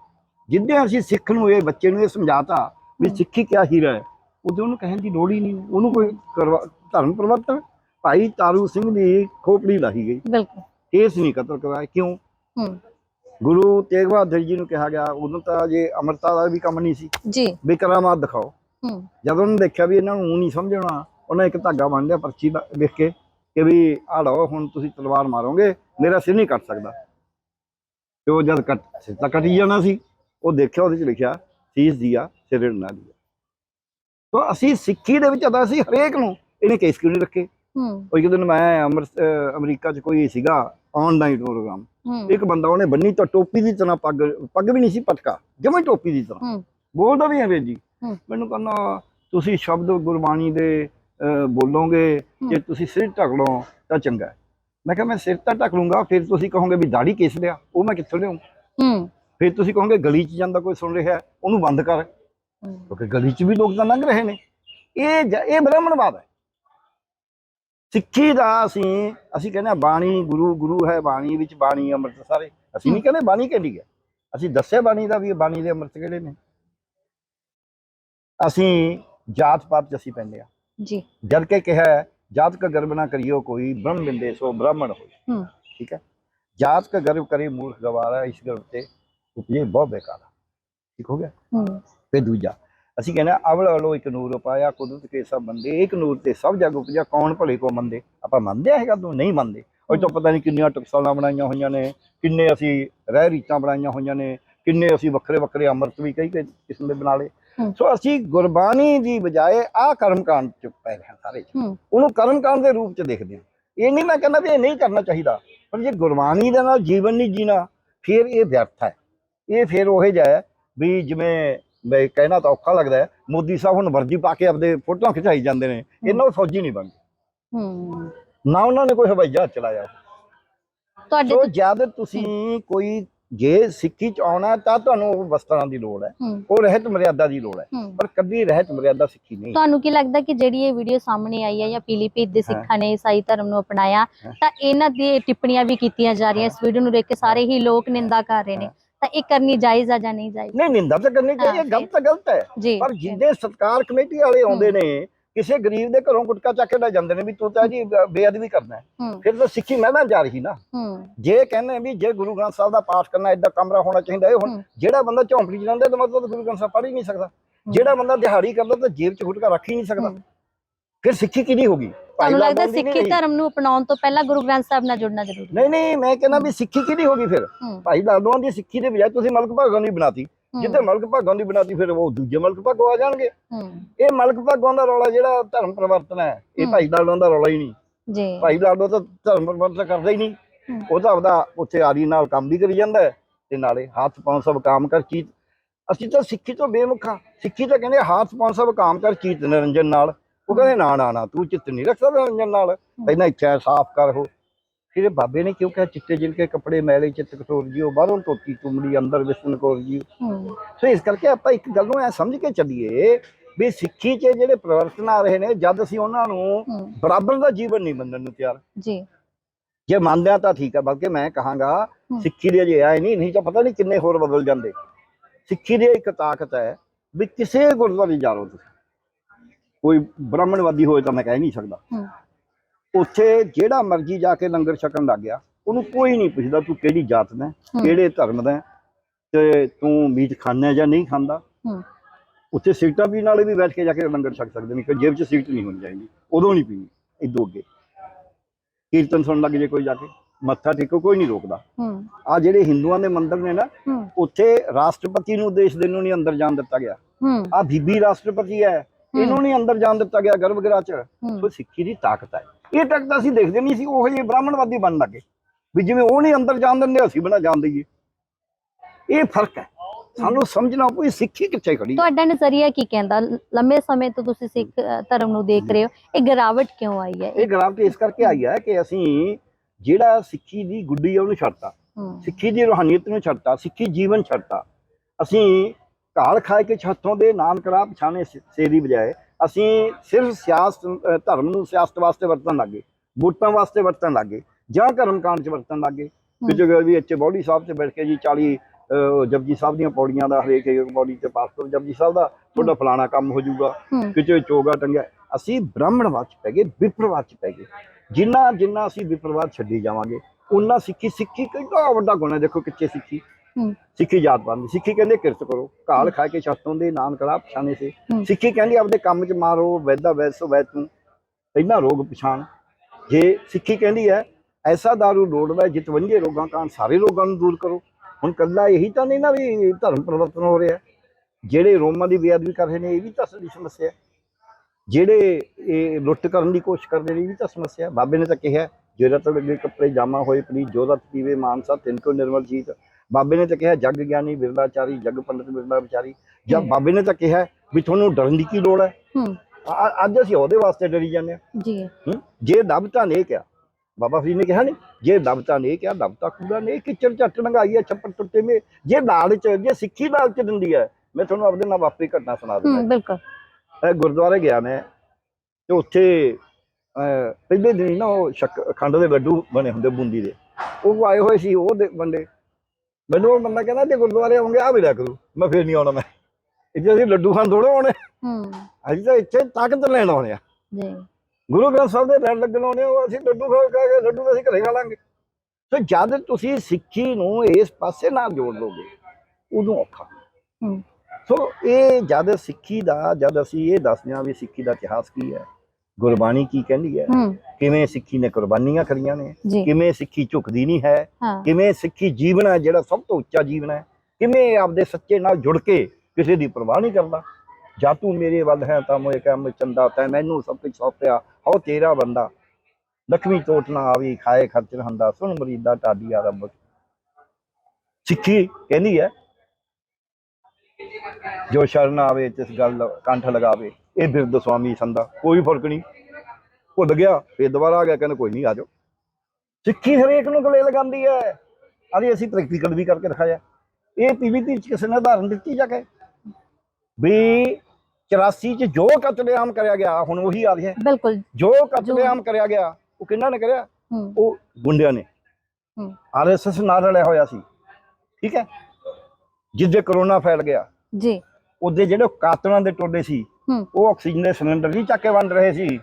ਜਿੱਦੇ ਅਸੀਂ ਸਿੱਖ ਨੂੰ ਇਹ ਬੱਚੇ ਨੂੰ ਇਹ ਸਮਝਾਤਾ ਵੀ। ਸਿੱਖੀ ਕਿਆ ਹੀਰਾ ਹੈ। ਉਦੋਂ ਉਹਨੂੰ ਕਹਿਣ ਦੀ ਲੋੜ ਹੀ ਨਹੀਂ। ਉਹਨੂੰ ਕੋਈ ਧਰਮ ਪਰਿਵਰਤਨ ਭਾਈ ਤਾਰੂ ਸਿੰਘ ਦੀ ਖੋਪੜੀ ਲਾਹੀ ਗਈ। ਬਿਲਕੁਲ। ਕੇਸ ਨਹੀਂ ਕਤਲ ਕਰਵਾਇਆ। ਕਿਉਂ? ਹੂੰ। ਗੁਰੂ ਤੇਗ ਬਹਾਦਰ ਜੀ ਨੂੰ ਕਿਹਾ ਗਿਆ ਉਦੋਂ ਤਾਂ ਜੇ ਅਮਰਤਾ ਦਾ ਵੀ ਕੰਮ ਨਹੀਂ ਸੀ। ਜੀ। ਵੀ ਕਰਾਮਾਤ ਦਿਖਾਓ। ਹੂੰ। ਜਦੋਂ ਉਹਨੇ ਦੇਖਿਆ ਵੀ ਇਹਨਾਂ ਨੂੰ ਨਹੀਂ ਸਮਝਣਾ ਉਹਨੇ ਇੱਕ ਧਾਗਾ ਬੰਨ ਲਿਆ ਪਰਚੀ ਦਾ ਲਿਖ ਕੇ ਕਿ ਵੀ ਆ ਲਓ ਹੁਣ ਤੁਸੀਂ ਤਲਵਾਰ ਮਾਰੋਗੇ ਮੇਰਾ ਸਿਰ ਨਹੀਂ ਕੱਟ ਸਕਦਾ। ਤੇ ਉਹ ਜਦ ਕੱਟ ਸਿਰ ਤਾਂ ਕੱਟ ਜਾਣਾ ਸੀ। ਉਹ ਦੇਖਿਆ ਉਹਦੇ ਚ ਲਿਖਿਆ ਸੀਸ ਦਿਆ ਸਿਰ ਨਾ ਦਿਆ। ਤਾਂ ਅਸੀਂ ਸਿੱਖੀ ਦੇ ਵਿੱਚ ਤਾਂ ਅਸੀਂ ਹਰੇਕ ਨੂੰ ਇਹਨੇ ਕੇਸ ਕਿਉਂ ਨਹੀਂ ਰੱਖੇ? ਹੂੰ। ਉਹ ਇੱਕ ਦਿਨ ਮੈਂ ਅਮਰੀਕਾ 'ਚ ਕੋਈ ਸੀਗਾ ਆਨਲਾਈਨ ਪ੍ਰੋਗਰਾਮ ਇੱਕ ਬੰਦਾ ਉਹਨੇ ਬੰਨੀ ਤਾਂ ਟੋਪੀ ਦੀ ਤਰ੍ਹਾਂ ਪੱਗ ਪੱਗ ਵੀ ਨਹੀਂ ਸੀ ਪਟਕਾ ਜਮਾਂ ਟੋਪੀ ਦੀ ਤਰ੍ਹਾਂ। ਬੋਲਦਾ ਵੀ ਅੰਗਰੇਜ਼ੀ। ਮੈਨੂੰ ਕਹਿੰਦਾ ਤੁਸੀਂ ਸ਼ਬਦ ਗੁਰਬਾਣੀ ਦੇ ਬੋਲੋਗੇ ਜੇ ਤੁਸੀਂ ਸਿਰ ਢੱਕ ਲਓ ਤਾਂ ਚੰਗਾ। ਮੈਂ ਕਿਹਾ ਮੈਂ ਸਿਰ ਤਾਂ ਢੱਕ ਲੂੰਗਾ ਫਿਰ ਤੁਸੀਂ ਕਹੋਗੇ ਵੀ ਦਾੜੀ ਕਿਸ ਲਿਆ? ਉਹ ਮੈਂ ਕਿੱਥੋਂ ਲਿਆਉਂ ਹੂੰ। ਫਿਰ ਤੁਸੀਂ ਕਹੋਗੇ ਗਲੀ 'ਚ ਜਾਂਦਾ ਕੋਈ ਸੁਣ ਰਿਹਾ ਉਹਨੂੰ ਬੰਦ ਕਰ। ਕਿਉਂਕਿ ਗਲੀ 'ਚ ਵੀ ਲੋਕ ਤਾਂ ਲੰਘ ਰਹੇ ਨੇ। ਇਹ ਜ- ਇਹ ਬ੍ਰਾਹਮਣਵਾਦ ਹੈ। ਸਿੱਖੀ ਦਾ ਅਸੀਂ ਅਸੀਂ ਕਹਿੰਦੇ ਹਾਂ ਬਾਣੀ ਗੁਰੂ ਗੁਰੂ ਹੈ ਬਾਣੀ ਵਿੱਚ ਬਾਣੀ ਅੰਮ੍ਰਿਤ ਸਾਰੇ। ਅਸੀਂ ਨਹੀਂ ਕਹਿੰਦੇ ਬਾਣੀ ਕਿਹੜੀ ਹੈ। ਅਸੀਂ ਦੱਸਿਆ ਬਾਣੀ ਦਾ ਵੀ ਇਹ ਬਾਣੀ ਦੇ ਅੰਮ੍ਰਿਤ ਕਿਹੜੇ ਨੇ। ਅਸੀਂ ਜਾਤ ਪਾਤ 'ਚ ਅਸੀਂ ਪੈਂਦੇ ਆ ਜੀ। ਜਦ ਕਿ ਕਿਹਾ ਹੈ, ਜਾਤ ਕਾ ਗਰਬ ਨਾ ਕਰਿਓ ਕੋਈ ਬ੍ਰਹਮ ਬਿੰਦੇ ਸੋ ਬ੍ਰਾਹਮਣ ਹੋਈ ਹੂੰ। ਠੀਕ ਹੈ। ਜਾਤ ਕਾ ਗਰਬ ਕਰੇ ਮੂਰਖ ਗਵਾਰਾ ਇਸ ਗਰਬ ਤੇ ਉਪਜੇ ਬਹੁਤ ਬੇਕਾਰ। ਠੀਕ ਹੋ ਗਿਆ? ਹੂੰ। ਤੇ ਦੂਜਾ। ਅਸੀਂ ਕਹਿੰਦੇ ਅਵਲ ਅਵਲੋ ਇੱਕ ਨੂਰ ਉਪਾਇਆ ਕੁਦਰਤ ਕੇ ਸਭ ਬੰਦੇ ਇੱਕ ਨੂਰ ਤੇ ਸਭ ਜਗ ਉਪਜਿਆ ਕੌਣ ਭਲੇ ਕੋ ਮੰਦੇ? ਆਪਾਂ ਮੰਨਦੇ ਆ ਇਹ ਗੱਲ ਨੂੰ ਨਹੀਂ ਮੰਨਦੇ। ਉਹ ਤਾਂ ਪਤਾ ਨਹੀਂ ਕਿੰਨੀਆਂ ਟਕਸਾਲਾਂ ਬਣਾਈਆਂ ਹੋਈਆਂ ਨੇ ਕਿੰਨੇ ਅਸੀਂ ਰਹਿ ਰੀਤਾਂ ਬਣਾਈਆਂ ਹੋਈਆਂ ਨੇ ਕਿੰਨੇ ਅਸੀਂ ਵੱਖਰੇ ਵੱਖਰੇ ਅੰਮ੍ਰਿਤ ਵੀ ਕਈ ਕਈ ਕਿਸਮ ਦੇ ਬਣਾ ਲਏ। ਸੋ ਅਸੀਂ ਗੁਰਬਾਣੀ ਦੀ ਬਜਾਏ ਆ ਕਰਮਕਾਂਡ ਚ ਪੈ ਰਹੇ ਸਾਰੇ ਉਹਨੂੰ ਕਰਮਕਾਂਡ ਦੇ ਰੂਪ ਚ ਦੇਖਦੇ ਹਾਂ। ਇਹ ਨਹੀਂ ਮੈਂ ਕਹਿੰਦਾ ਵੀ ਇਹ ਨਹੀਂ ਕਰਨਾ ਚਾਹੀਦਾ ਪਰ ਜੇ ਗੁਰਬਾਣੀ ਦੇ ਨਾਲ ਜੀਵਨ ਨਹੀਂ ਜੀਣਾ ਫਿਰ ਇਹ ਵਿਅਰਥ ਹੈ। ਇਹ ਫਿਰ ਉਹ ਹੈ ਵੀ ਜਿਵੇਂ ਮੈਂ ਕਹਿਣਾ ਤਾਂ ਔਖਾ ਲੱਗਦਾ ਮੋਦੀ ਸਾਹਿਬ ਹੁਣ ਵਰਦੀ ਪਾ ਕੇ ਆਪਦੇ ਫੋਟੋਆਂ ਖਿਚਾਈ ਜਾਂਦੇ ਨੇ। ਇਹਨਾਂ ਉਹ ਫੌਜੀ ਨਹੀਂ ਬਣਦੇ। ਹੂੰ। ਨਾ ਉਹਨਾਂ ਨੇ ਕੋਈ ਹਵਾਈ ਜਹਾਜ਼ ਚਲਾਇਆ। ਤੁਹਾਡੇ ਤੋਂ ਜਦ ਤੁਸੀਂ ਕੋਈ ਜੇ ਸਿੱਖੀ ਚ ਆਉਣਾ ਤਾਂ ਤੁਹਾਨੂੰ ਉਹ ਵਸਤਰਾਂ ਦੀ ਲੋੜ ਹੈ। ਉਹ ਰਹਿਤ ਮਰਿਆਦਾ ਦੀ ਲੋੜ ਹੈ। ਪਰ ਕਦੀ ਰਹਿਤ ਮਰਿਆਦਾ ਸਿੱਖੀ ਨਹੀਂ। ਤੁਹਾਨੂੰ ਕੀ ਲੱਗਦਾ ਕਿ ਜਿਹੜੀ ਇਹ ਵੀਡੀਓ ਸਾਹਮਣੇ ਆਈ ਹੈ ਜਾਂ ਪੀਲੀਭੀਤ ਦੇ ਸਿੱਖਾਂ ਨੇ ਈਸਾਈ ਧਰਮ ਨੂੰ ਅਪਣਾਇਆ। ਤਾਂ ਇਹਨਾਂ ਦੀ ਟਿੱਪਣੀਆਂ ਵੀ ਕੀਤੀਆਂ ਜਾ ਰਹੀਆਂ। ਇਸ ਵੀਡੀਓ ਨੂੰ ਦੇਖ ਕੇ ਸਾਰੇ ਹੀ ਲੋਕ ਨਿੰਦਾ ਕਰ ਰਹੇ ਨੇ। ਤਾਂ ਇਹ ਕਰਨੀ ਜਾਇਜ਼ ਆ ਜਾਂ ਨਹੀਂ ਜਾਇਜ਼? ਨਹੀਂ ਨਿੰਦਾ ਤਾਂ ਕਰਨੀ ਹਾਂ, ਗਲਤ ਤਾਂ ਗਲਤ ਹੈ। ਪਰ ਜਿੱਦੇ ਸਤਕਾਰ ਕਮੇਟੀ ਵਾਲੇ ਆਉਂਦੇ ਨੇ ਕਿਸੇ ਗਰੀਬ ਦੇ ਘਰੋਂ ਗੁਟਕਾ ਚੱਕ ਕੇ ਲੈ ਜਾਂਦੇ ਨੇ ਵੀ ਤੂੰ ਤਾਂ ਜੀ ਬੇਅਦਬੀ ਕਰਨਾ ਫਿਰ ਤਾਂ ਸਿੱਖੀ ਮਹਿਮਾ ਜਾ ਰਹੀ ਨਾ। ਜੇ ਕਹਿੰਦੇ ਵੀ ਜੇ ਗੁਰੂ ਗ੍ਰੰਥ ਸਾਹਿਬ ਦਾ ਪਾਠ ਕਰਨਾ ਏਦਾਂ ਕਮਰਾ ਹੋਣਾ ਚਾਹੀਦਾ ਇਹ ਹੁਣ। ਜਿਹੜਾ ਬੰਦਾ ਝੌਂਪੜੀ ਚ ਰਹਿੰਦਾ ਤਾਂ ਮਤਲਬ ਗੁਰੂ ਗ੍ਰੰਥ ਸਾਹਿਬ ਪੜ੍ਹ ਹੀ ਨਹੀਂ ਸਕਦਾ। ਜਿਹੜਾ ਬੰਦਾ ਦਿਹਾੜੀ ਕਰਦਾ ਤਾਂ ਜੇਬ 'ਚ ਗੁਟਕਾ ਰੱਖ ਹੀ ਨਹੀਂ ਸਕਦਾ। ਫਿਰ ਸਿੱਖੀ ਕਿਹਦੀ ਹੋਗੀ ਭਾਈ ਤੁਹਾਨੂੰ ਲੱਗਦਾ ਲਾਲ ਦੀ ਨਹੀਂ ਸਿੱਖੀ। ਧਰਮ ਨੂੰ ਅਪਣਾਉਣ ਤੋਂ ਪਹਿਲਾਂ ਗੁਰੂ ਗ੍ਰੰਥ ਸਾਹਿਬ ਨਾਲ ਜੁੜਨਾ ਜ਼ਰੂਰੀ ਹੈ? ਨਹੀਂ ਨਹੀਂ ਮੈਂ ਕਹਿੰਦਾ ਵੀ ਸਿੱਖੀ ਕਿਹਦੀ ਹੋਗੀ ਫਿਰ? ਹੂੰ। ਭਾਈ ਲਾਲੋਆਂ ਦੀ ਸਿੱਖੀ ਦੇ ਬਜਾਏ ਤੁਸੀਂ ਮਲਕ ਭਾਗਾਂ ਦੀ ਬਣਾਤੀ। ਹੂੰ, ਜਿੱਦੇ ਮਲਕ ਭਾਗਾਂ ਦੀ ਬਣਾਤੀ ਫਿਰ ਉਹ ਦੂਜੇ ਮਲਕ ਭਾਗੋ ਆ ਜਾਣਗੇ। ਹੂੰ। ਇਹ ਮਲਕ ਭਾਗਾਂ ਦਾ ਰੌਲਾ ਜਿਹੜਾ ਧਰਮ ਪਰਿਵਰਤਨ ਹੈ ਇਹ ਹੂੰ। ਭਾਈ ਲਾਲੋਂ ਦਾ ਰੌਲਾ ਹੀ ਨਹੀਂ। ਜੀ। ਭਾਈ ਲਾਲੋ ਤਾਂ ਧਰਮ ਪਰਿਵਰਤਨ ਕਰਦਾ ਹੀ ਨਹੀਂ। ਹੂੰ। ਉਹ ਤਾਂ ਆਪਦਾ ਉੱਥੇ ਆਰੀ ਨਾਲ ਕੰਮ ਵੀ ਕਰੀ ਜਾਂਦਾ ਹੈ ਤੇ ਨਾਲੇ ਹੱਥ ਪਾਉਂ ਸਭ ਕਾਮ ਕਰ ਚੀਤ ਅਸੀਂ ਤਾਂ ਸਿੱਖੀ ਤੋਂ ਬੇਮੁਖਾ ਸਿੱਖੀ ਤਾਂ ਕਹਿੰਦੇ ਹੱਥ ਪਾਉਂ ਸਭ ਕਾਮ ਕਰ ਚੀਤ ਨਿਰੰਜਨ ਨਾਲ। ਉਹ ਕਹਿੰਦੇ ਨਾ ਨਾ ਨਾ ਤੂੰ ਚਿੱਤ ਨਹੀਂ ਰੱਖ ਸਕਦਾ ਨਿਰੰਜਨ ਨਾਲ। ਪਹਿਲਾਂ ਇੱਛਾ ਸਾਫ਼ ਕਰ ਹੋ ਫਿਰ ਬਾਬੇ ਨੇ ਕਿਉਂ ਕਿਹਾ ਚਿੱਟੇ ਜਿਲ ਕੇ ਕੱਪੜੇ ਮੈਲੇ ਚਿੱਤ ਕਟੋਰ ਜਿਓ ਬਾਹਰੋਂ ਧੋਤੀ ਤੁਮੜੀ ਅੰਦਰ ਵਿਸਨ ਕੋਰ ਜਿਓ। ਸੋ ਇਸ ਕਰਕੇ ਆਪਾਂ ਇੱਕ ਗੱਲ ਨੂੰ ਐ ਸਮਝ ਕੇ ਚੱਲੀਏ ਵੀ ਸਿੱਖੀ 'ਚ ਜਿਹੜੇ ਪ੍ਰਵਰਤਨ ਆ ਰਹੇ ਨੇ ਜਦ ਅਸੀਂ ਉਹਨਾਂ ਨੂੰ ਬਰਾਬਰ ਦਾ ਜੀਵਨ ਨਹੀਂ ਮੰਨਣ ਨੂੰ ਤਿਆਰ। ਜੀ। ਜੇ ਮੰਨਦੇ ਆ ਤਾਂ ਠੀਕ ਹੈ ਬਲਕਿ ਮੈਂ ਕਹਾਂਗਾ। ਸਿੱਖੀ ਦੇ ਜੇ ਆਏ ਨਹੀਂ ਨਹੀਂ ਤਾਂ ਪਤਾ ਨਹੀਂ ਕਿੰਨੇ ਹੋਰ ਬਦਲ ਜਾਂਦੇ। ਸਿੱਖੀ ਦੀ ਇੱਕ ਤਾਕਤ ਹੈ ਵੀ ਕਿਸੇ ਗੁਰਦੁਆਰੇ ਜਾ ਲਓ ਤੁਸੀਂ। ਕੋਈ ਬ੍ਰਾਹਮਣਵਾਦੀ ਹੋਏ ਤਾਂ ਮੈਂ ਕਹਿ ਨਹੀਂ ਸਕਦਾ। ਉੱਥੇ ਜਿਹੜਾ ਮਰਜ਼ੀ ਜਾ ਕੇ ਲੰਗਰ ਛਕਣ ਲੱਗ ਗਿਆ ਉਹਨੂੰ ਕੋਈ ਨਹੀਂ ਪੁੱਛਦਾ ਤੂੰ ਕਿਹੜੀ ਜਾਤ ਦਾ। ਕਿਹੜੇ ਧਰਮ ਦਾ ਤੇ ਤੂੰ ਮੀਟ ਖਾਂਦਾ ਹੈ ਜਾਂ ਨਹੀਂ ਖਾਂਦਾ। ਉੱਥੇ ਸਿਗਰਟਾਂ ਪੀਣ ਵਾਲੇ ਵੀ ਬੈਠ ਕੇ ਜਾ ਕੇ ਲੰਗਰ ਛਕ ਸਕਦੇ ਨੇ ਕਿ ਜੇਬ 'ਚ ਸਿਗਰਟ ਨਹੀਂ ਹੋਣੀ ਚਾਹੀਦੀ ਉਦੋਂ ਨਹੀਂ ਪੀਣੀ ਇਦੋਂ ਅੱਗੇ। ਕੀਰਤਨ ਸੁਣਨ ਲੱਗ ਜੇ ਕੋਈ ਜਾ ਕੇ ਮੱਥਾ ਟੇਕੋ ਕੋਈ ਨਹੀਂ ਰੋਕਦਾ। ਆ ਜਿਹੜੇ ਹਿੰਦੂਆਂ ਦੇ ਮੰਦਿਰ ਨੇ ਨਾ ਉੱਥੇ ਰਾਸ਼ਟਰਪਤੀ ਨੂੰ ਦੇਸ਼ ਦੇ ਨੂੰ ਨਹੀਂ ਅੰਦਰ ਜਾਣ ਦਿੱਤਾ ਗਿਆ। ਆ ਬੀਬੀ ਰਾਸ਼ਟਰਪਤੀ ਹੈ ਇਹਨੂੰ ਨਹੀਂ ਅੰਦਰ ਜਾਣ ਦਿੱਤਾ ਗਿਆ ਗਰਭਗ੍ਰਹ 'ਚ। ਸੋ ਸਿੱਖੀ ਦੀ ਤਾਕਤ ਹੈ। ਇਹ ਤਾਕਤ ਅਸੀਂ ਦੇਖਦੇ ਨਹੀਂ ਸੀ ਉਹ ਜਿਹੇ ਬ੍ਰਾਹਮਣਵਾਦੀ ਬਣਨ ਲੱਗੇ। ਵੀ ਜਿਵੇਂ ਉਹ ਨਹੀਂ ਅੰਦਰ ਜਾਣ ਦਿੰਦੇ ਅਸੀਂ ਬਣਾ ਜਾਣ ਦਈਏ। ਇਹ ਫ਼ਰਕ ਹੈ। ਸਾਨੂੰ ਸਮਝਣਾ ਪਊ ਇਹ ਸਿੱਖੀ ਕਿੱਥੇ ਖੜੀ। ਤੁਹਾਡਾ ਨਜ਼ਰੀਆ ਕੀ ਕਹਿੰਦਾ? ਲੰਮੇ ਸਮੇਂ ਤੋਂ ਤੁਸੀਂ ਸਿੱਖ ਧਰਮ ਨੂੰ ਦੇਖ ਰਹੇ ਹੋ। ਇਹ ਗਿਰਾਵਟ ਕਿਉਂ ਆਈ ਹੈ? ਇਹ ਗ੍ਰਾਫ ਤੇ ਇਸ ਕਰਕੇ ਆਈ ਹੈ ਕਿ ਅਸੀਂ ਜਿਹੜਾ ਸਿੱਖੀ ਦੀ ਗੁੱਡੀ ਹੈ ਉਹਨੂੰ ਛੱਡਤਾ। ਸਿੱਖੀ ਦੀ ਰੂਹਾਨੀਅਤ ਨੂੰ ਛੱਡਤਾ। ਸਿੱਖੀ ਜੀਵਨ ਛੱਡਤਾ। ਅਸੀਂ ਘਾਲ ਖਾਏ ਕੇ ਛੱਤੋਂ ਦੇ ਨਾਮ ਕਰਾ ਪਛਾਣੇ ਸੇ ਸੇ ਦੀ ਬਜਾਏ। ਅਸੀਂ ਸਿਰਫ ਸਿਆਸਤ ਧਰਮ ਨੂੰ ਸਿਆਸਤ ਵਾਸਤੇ ਵਰਤਣ ਲੱਗੇ ਵੋਟਾਂ ਵਾਸਤੇ ਵਰਤਣ ਲੱਗੇ ਜਾਂ ਕਰਮਕਾਂਡ 'ਚ ਵਰਤਣ ਲੱਗੇ ਕਿ ਜਗ੍ਹਾ ਵੀ ਇੱਥੇ ਬੌੜੀ ਸਾਹਿਬ ਤੇ ਬੈਠ ਕੇ ਜੀ 40 ਅਹ ਜਪਜੀ ਸਾਹਿਬ ਦੀਆਂ ਪੌੜੀਆਂ ਦਾ ਹਰੇਕ ਇੱਕ ਪੌੜੀ ਤੇ ਪਾਸ ਕਰੋ ਜਪਜੀ ਸਾਹਿਬ ਦਾ ਤੁਹਾਡਾ ਫਲਾਣਾ ਕੰਮ ਹੋ ਜਾਊਗਾ। ਕਿਤੇ ਚੋਗਾ ਟੰਗਿਆ। ਅਸੀਂ ਬ੍ਰਾਹਮਣਵਾਦ ਚ ਪੈ ਗਏ ਵਿਪਰਵਾਦ ਚ ਪੈ ਗਏ। ਜਿੰਨਾ ਜਿੰਨਾ ਅਸੀਂ ਵਿਪਰਵਾਦ ਛੱਡੀ ਜਾਵਾਂਗੇ ਉਹਨਾਂ ਸਿੱਖੀ ਸਿੱਖੀ ਕਿੰਨਾ ਵੱਡਾ ਗੁਣ ਹੈ। ਦੇਖੋ ਕਿੱਥੇ ਸਿੱਖੀ। ਸਿੱਖੀ ਜਾਤ ਬੰਦੀ ਸਿੱਖੀ ਕਹਿੰਦੇ ਕਿਰਤ ਕਰੋ। ਕਾਲ ਖਾ ਕੇ ਛੱਤੋਂ ਦੇ ਨਾਮ ਕਰਾ ਪਛਾਣੇ ਸੇ। ਸਿੱਖੀ ਕਹਿੰਦੀ ਆਪਦੇ ਕੰਮ ਚ ਮਾਰੋ ਵੈਦਾ ਵੈਸੋ ਵੈ ਤੂੰ। ਪਹਿਲਾ ਰੋਗ ਪਛਾਣ। ਜੇ ਸਿੱਖੀ ਕਹਿੰਦੀ ਹੈ ਐਸਾ ਦਾਰੂ ਲੋੜਦਾ ਜਿਤ ਵੰਜੇ ਰੋਗਾਂ ਕਾਰਨ ਸਾਰੇ ਰੋਗਾਂ ਨੂੰ ਦੂਰ ਕਰੋ। ਹੁਣ ਕੱਲਾ ਇਹੀ ਤਾਂ ਨਹੀਂ ਨਾ ਵੀ ਧਰਮ ਪਰਿਵਰਤਨ ਹੋ ਰਿਹਾ। ਜਿਹੜੇ ਰੋਮਾਂ ਦੀ ਬੇਅਦਬੀ ਕਰ ਰਹੇ ਨੇ ਇਹ ਵੀ ਤਾਂ ਅਸਲੀ ਸਮੱਸਿਆ ਜਿਹੜੇ ਇਹ ਲੁੱਟ ਕਰਨ ਦੀ ਕੋਸ਼ਿਸ਼ ਕਰਦੇ ਨੇ ਇਹ ਵੀ ਤਾਂ ਸਮੱਸਿਆ ਬਾਬੇ ਨੇ ਤਾਂ ਕਿਹਾ ਜਿਹੜਾ ਤੋਂ ਲੱਗੇ ਕੱਪੜੇ ਜਾਮਾ ਹੋਏ ਪਲੀ ਜੋਦਾ ਪੀਵੇ ਮਾਨਸਾ ਤਿੰਨ ਕੋ ਨਿਰਮਲ ਜੀਤ। ਬਾਬੇ ਨੇ ਤਾਂ ਕਿਹਾ ਜਗ ਗਿਆਨੀ ਬਿਰਲਾਚਾਰੀ ਜਗ ਪੰਡਤ ਬਿਰਲਾ ਵਿਚਾਰੀ। ਜਾਂ। ਬਾਬੇ ਨੇ ਤਾਂ ਕਿਹਾ ਵੀ ਤੁਹਾਨੂੰ ਡਰਨ ਦੀ ਕੀ ਲੋੜ ਹੈ? ਅੱਜ ਅਸੀਂ ਉਹਦੇ ਵਾਸਤੇ ਡਰੀ ਜਾਂਦੇ ਹਾਂ। ਜੀ? ਜੇ ਦਬਤਾ ਨੇ ਕਿਹਾ ਬਾਬਾ ਫਰੀਦ ਨੇ ਕਿਹਾ ਨਹੀਂ ਜੇ ਦਬਤਾ ਨੇ ਕਿਹਾ ਦਬਤਾ ਕੂੜਾ ਨੇ ਕਿਚੜ ਚੱਟ ਲੰਗਾਈ ਹੈ ਛੱਪੜ ਟੁੱਟੇ ਮੇ ਜੇ ਨਾਲ ਚ ਜੇ ਸਿੱਖੀ ਨਾਲ ਚ ਦਿੰਦੀ ਹੈ ਮੈਂ ਤੁਹਾਨੂੰ ਆਪਦੇ ਨਾਲ ਵਾਪਰੀ ਘਟਨਾ ਸੁਣਾ ਦਿੰਦਾ। ਹੂੰ ਬਿਲਕੁਲ। ਗੁਰਦੁਆਰੇ ਗਿਆ ਮੈਂ ਤੇ ਉੱਥੇ ਪਹਿਲੇ ਦਿਨ ਨਾ ਉਹ ਖੰਡ ਦੇ ਲੱਡੂ ਬਣੇ ਹੁੰਦੇ ਬੂੰਦੀ ਦੇ। ਉਹ ਆਏ ਹੋਏ ਸੀ ਉਹ ਦੇ ਬੰਦੇ ਮੈਨੂੰ ਉਹ ਬੰਦਾ ਕਹਿੰਦਾ ਤੇ ਗੁਰਦੁਆਰੇ ਆਉਂਗੇ ਆ ਵੀ ਲਿਆ ਕਰੂ ਮੈਂ ਫੇਰ ਨਹੀਂ ਆਉਣਾ ਮੈਂ। ਇੱਥੇ ਅਸੀਂ ਲੱਡੂ ਖਾਣ ਥੋੜੇ ਆਉਣੇ ਹੂੰ। ਅਸੀਂ ਤਾਂ ਇੱਥੇ ਤਾਕਤ ਲੈਣ ਆਉਣੇ ਆ। ਜੀ। ਗੁਰੂ ਗ੍ਰੰਥ ਸਾਹਿਬ ਦੇ ਲੜ ਲੱਗਣ ਆਉਣੇ ਉਹ ਅਸੀਂ ਲੱਡੂ ਖਾ ਕੇ ਲੱਡੂ ਤਾਂ ਅਸੀਂ ਘਰੇ ਖਾ ਲਾਂਗੇ। ਸੋ ਜਦ ਤੁਸੀਂ ਸਿੱਖੀ ਨੂੰ ਇਸ ਪਾਸੇ ਨਾਲ ਜੋੜ ਲੋਗੇ ਉਦੋਂ ਔਖਾ। ਹੂੰ। ਸੋ ਇਹ ਜਦ ਸਿੱਖੀ ਦਾ ਜਦ ਅਸੀਂ ਇਹ ਦੱਸਦੇ ਹਾਂ ਵੀ ਸਿੱਖੀ ਦਾ ਇਤਿਹਾਸ ਕੀ ਹੈ ਗੁਰਬਾਣੀ ਕੀ ਕਹਿੰਦੀ ਹੈ? ਕਿਵੇਂ ਸਿੱਖੀ ਨੇ ਕੁਰਬਾਨੀਆਂ ਕਰੀਆਂ ਨੇ? ਕਿਵੇਂ ਸਿੱਖੀ ਝੁਕਦੀ ਨਹੀਂ ਹੈ? ਕਿਵੇਂ ਸਿੱਖੀ ਜੀਵਨ ਹੈ ਜਿਹੜਾ ਸਭ ਤੋਂ ਉੱਚਾ ਜੀਵਨ ਹੈ? ਕਿਵੇਂ ਆਪਦੇ ਸੱਚੇ ਨਾਲ ਜੁੜ ਕੇ ਕਿਸੇ ਦੀ ਪਰਵਾਹ ਨਹੀਂ ਕਰਦਾ? ਜਾਂ ਤੂੰ ਮੇਰੇ ਵੱਲ ਹੈ ਤਾਂ ਮੋਏ ਕੰਮ ਚੰਦਾ ਤੈ ਮੈਨੂੰ ਸਭ ਕੁਝ ਸੌਂਪਿਆ। ਹੋ ਤੇਰਾ ਬੰਦਾ। ਲక్ష్ਮੀ ਟੋਟ ਨਾ ਆਵੀ ਖਾਏ ਖਰਚ ਹੰਦਾ ਸੁਣ ਮਰੀਦਾ ਟਾਡੀ ਆ ਰੱਬ। ਸਿੱਖੀ ਕਹਿੰਦੀ ਹੈ? ਜੋ ਸ਼ਰਨ ਆਵੇ ਤਿਸ ਗੱਲ ਕੰਠ ਲਗਾਵੇ। ਇਹ ਬਿਰਧ ਸੁਆਮੀ ਸੰਦਾ ਕੋਈ ਫ਼ਰਕ ਨਹੀਂ। ਭੁੱਲ ਗਿਆ ਫੇਰ ਦੁਬਾਰਾ ਆ ਗਿਆ ਕਹਿੰਦਾ ਕੋਈ ਨਹੀਂ ਆ ਜਾਓ। ਸਿੱਖੀ ਹਰੇਕ ਨੂੰ ਗਲੇ ਲਗਾਉਂਦੀ ਹੈ। ਅਰੇ ਅਸੀਂ ਪ੍ਰੈਕਟੀਕਲ ਵੀ ਕਰਕੇ ਦਿਖਾਇਆ। ਇਹ ਪੀਵੀਟੀ ਚ ਕਿਸੇ ਨੇ ਉਦਾਹਰਨ ਦਿੱਤੀ ਜਾ ਕੇ। ਵੀ 84 ਚ ਜੋ ਕਤਲੇਆਮ ਕਰਿਆ ਗਿਆ ਹੁਣ ਉਹੀ ਆ ਰਿਹਾ। ਬਿਲਕੁਲ। ਜੋ ਕਤਲੇਆਮ ਕਰਿਆ ਗਿਆ ਉਹ ਕਿਹਨਾਂ ਨੇ ਕਰਿਆ? ਉਹ ਗੁੰਡਿਆਂ ਨੇ। ਆਰਐਸਐਸ ਨਾਲ ਰਲਿਆ ਹੋਇਆ ਸੀ। ਠੀਕ ਹੈ? ਜਿੱਦੇ ਕਰੋਨਾ ਫੈਲ ਗਿਆ। ਜੀ। ਉਹਦੇ ਜਿਹੜੇ ਕਾਤਲਾਂ ਦੇ ਟੋਡੇ ਸੀ ਉਹ ਆਕਸੀਜਨ ਦੇ ਸਿਲੰਡਰ ਨਹੀਂ ਚੱਕ ਕੇ ਵੰਡ ਰਹੇ ਸੀ।